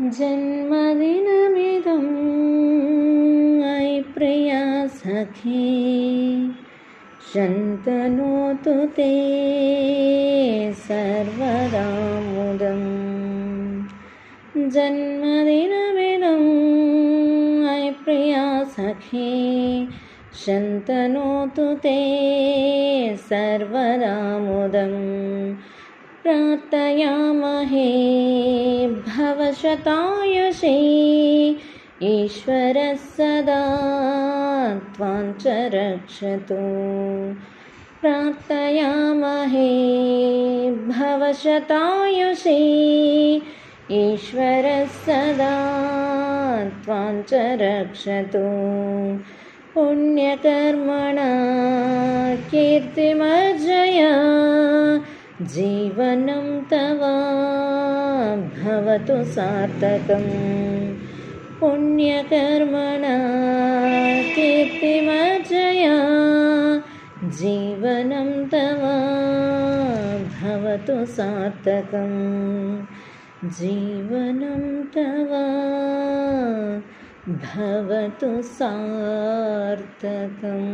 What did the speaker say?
जन्मदिनमिदम् अयि प्रिया सखी शन्तनोतु ते सर्वदामुदम् जन्मदिनमिदम् अयि प्रिया सखी शन्तनोतु ते सर्वदामुदम् प्रार्थयामहे भवशतायुषे। ईश्वरः सदा त्वां च रक्षतु। प्रार्थयामहे भवशतायुषे। ईश्वरः सदा त्वां च रक्षतु। पुण्यकर्मणा कीर्तिमर्जया जीवनं तव भवतु सार्थकम् पुण्यकर्मणा कीर्तिमर्जया जीवनं तव भवतु सार्थकम् जीवनं तव भवतु सार्थकम्